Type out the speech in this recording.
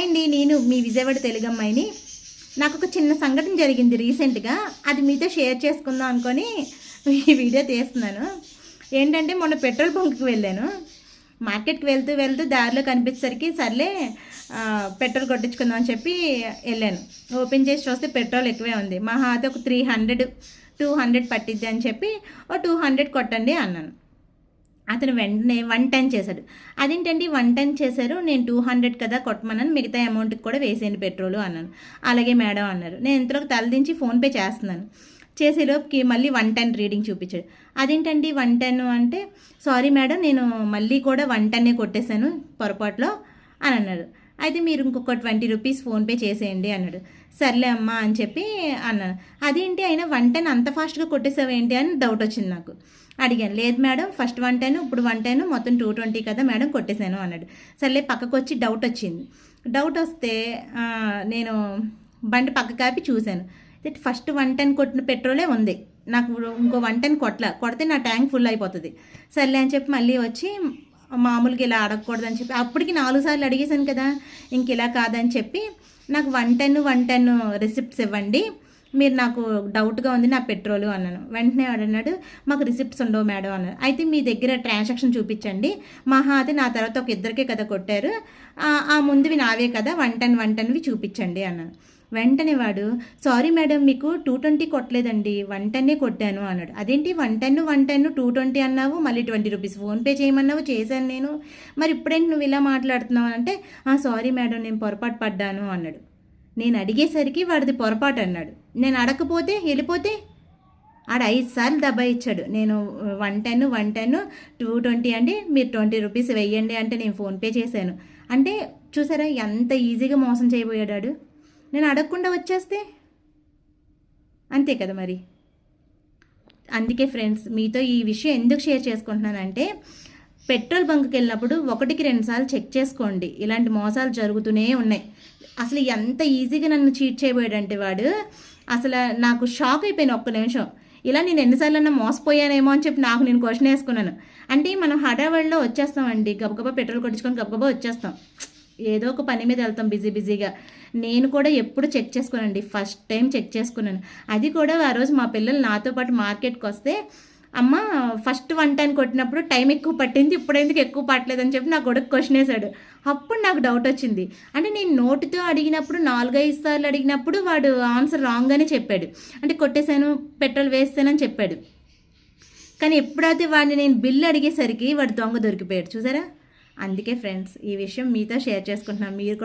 అండి నేను మీ విజయవాడ తెలుగమ్మాయిని నాకు ఒక చిన్న సంఘటన జరిగింది రీసెంట్గా. అది మీతో షేర్ చేసుకుందాం అనుకొని ఈ వీడియో తీస్తున్నాను. ఏంటంటే మొన్న పెట్రోల్ బంక్కి వెళ్ళాను. మార్కెట్కి వెళ్తూ వెళ్తూ దారిలో కనిపించేసరికి సర్లే పెట్రోల్ కొట్టించుకుందాం అని చెప్పి వెళ్ళాను. ఓపెన్ చేసి చూస్తే పెట్రోల్ ఎక్కువే ఉంది. మా హాత ఒక త్రీ హండ్రెడ్ టూ హండ్రెడ్ పట్టిద్ది అని చెప్పి ఓ టూ హండ్రెడ్ కొట్టండి అన్నాను. అతను వెంటనే వన్ టెన్ చేశాడు. అదేంటండి వన్ టెన్ చేశారు? నేను టూ హండ్రెడ్ కదా కొట్టమన్నాను మిగతా అమౌంట్కి కూడా వేసేయండి పెట్రోలు అన్నాను. అలాగే మేడం అన్నారు. నేను ఇంతలోకి తలదించి ఫోన్పే చేస్తున్నాను. చేసేలోపుకి మళ్ళీ వన్ టెన్ రీడింగ్ చూపించాడు. అదేంటండి వన్ టెన్ అంటే సారీ మేడం నేను మళ్ళీ కూడా వన్ టెన్నే కొట్టేశాను పొరపాటులో అని అన్నారు అయితే మీరు ఇంకొక ట్వంటీ రూపీస్ ఫోన్పే చేసేయండి అన్నాడు. సర్లే అమ్మా అని చెప్పి అన్నాను. అదేంటి అయినా వన్ టెన్ అంత ఫాస్ట్గా కొట్టేసావేంటి? అని డౌట్ వచ్చింది నాకు. అడిగాను. లేదు మేడం ఫస్ట్ వన్ టెన్ ఇప్పుడు వన్ టెన్ మొత్తం టూ ట్వంటీ కదా మేడం కొట్టేశాను అన్నాడు. సర్లే పక్కకు వచ్చి డౌట్ వచ్చింది. డౌట్ వస్తే నేను బండి పక్క కాపి చూశాను. ఫస్ట్ వన్ టెన్ కొట్టిన పెట్రోలే ఉంది. నాకు ఇంకో వన్ టెన్ కొట్ల కొడితే నా ట్యాంక్ ఫుల్ అయిపోతుంది. సర్లే అని చెప్పి మళ్ళీ వచ్చి మామూలుగా ఇలా అడగకూడదని చెప్పి అప్పటికి నాలుగు సార్లు అడిగేశాను కదా ఇంక ఇలా కాదని చెప్పి నాకు one ten one ten receipts ఇవ్వండి మీరు నాకు డౌట్గా ఉంది నా పెట్రోలు అన్నాను. వెంటనే వాడు అన్నాడు మాకు రిసిప్ట్స్ ఉండవు మేడం అన్నారు అయితే మీ దగ్గర ట్రాన్సాక్షన్ చూపించండి. మహా అది నా తర్వాత ఒక ఇద్దరికే కదా కొట్టారు. ఆ- ఆ ముందువి నావే కదా వన్ టెన్ వన్ టెన్వి చూపించండి అన్నాను. వెంటనే వాడు సారీ మేడం మీకు టూ ట్వంటీ కొట్టలేదండి వన్ టెన్నే కొట్టాను అన్నాడు. అదేంటి one ten one ten two twenty అన్నావు మళ్ళీ ట్వంటీ రూపీస్ ఫోన్పే చేయమన్నావు చేశాను నేను. మరి ఇప్పుడేంటి నువ్వు ఇలా మాట్లాడుతున్నావు? అంటే సారీ మేడం నేను పొరపాటు పడ్డాను అన్నాడు. నేను అడిగేసరికి వాడిది పొరపాటు అన్నాడు. నేను అడగకపోతే వెళ్ళిపోతే? ఆడ ఐదు సార్లు దెబ్బ ఇచ్చాడు. నేను one ten one ten two twenty అండి మీరు ట్వంటీ రూపీస్ వెయ్యండి అంటే నేను ఫోన్పే చేశాను. అంటే చూసారా ఎంత ఈజీగా మోసం చేయబోయాడు నేను అడగకుండా వచ్చేస్తే? అంతే కదా మరి. అందుకే ఫ్రెండ్స్ మీతో ఈ విషయం ఎందుకు షేర్ చేసుకుంటున్నానంటే పెట్రోల్ బంక్కి వెళ్ళినప్పుడు ఒకటికి రెండుసార్లు చెక్ చేసుకోండి. ఇలాంటి మోసాలు జరుగుతూనే ఉన్నాయి. అసలు ఎంత ఈజీగా నన్ను చీట్ చేయబోయాడంటే వాడు అసలు నాకు షాక్ అయిపోయాను ఒక్క నిమిషం. ఇలా నేను ఎన్నిసార్లు అన్నా మోసపోయానేమో అని చెప్పి నాకు నేను క్వశ్చన్ వేసుకున్నాను. అంటే మనం హడావడిలో వచ్చేస్తామండి. గబగబా పెట్రోల్ కొట్టించుకొని గబగబా వచ్చేస్తాం. ఏదో ఒక పని మీద వెళ్తాం బిజీ బిజీగా. నేను కూడా ఎప్పుడు చెక్ చేసుకున్నానండి. ఫస్ట్ టైం చెక్ చేసుకున్నాను. అది కూడా ఆ రోజు మా పిల్లలు నాతో పాటు మార్కెట్కి వస్తే అమ్మ ఫస్ట్ వన్ టైం కొట్టినప్పుడు టైం ఎక్కువ పట్టింది ఇప్పుడు ఎందుకు ఎక్కువ పట్టలేదని చెప్పి నా కొడుకు క్వశ్చన్ వేశాడు. అప్పుడు నాకు డౌట్ వచ్చింది. అంటే నేను నోటితో అడిగినప్పుడు నాలుగైదు సార్లు అడిగినప్పుడు వాడు ఆన్సర్ రాంగ్గానే చెప్పాడు. అంటే కొట్టేశాను పెట్రోల్ వేస్తానని చెప్పాడు. కానీ ఎప్పుడైతే వాడిని నేను బిల్లు అడిగేసరికి వాడు దొంగ దొరికిపోయాడు. చూసారా? అందుకే ఫ్రెండ్స్ ఈ విషయం మీతో షేర్ చేసుకుంటున్నాను మీరు కూడా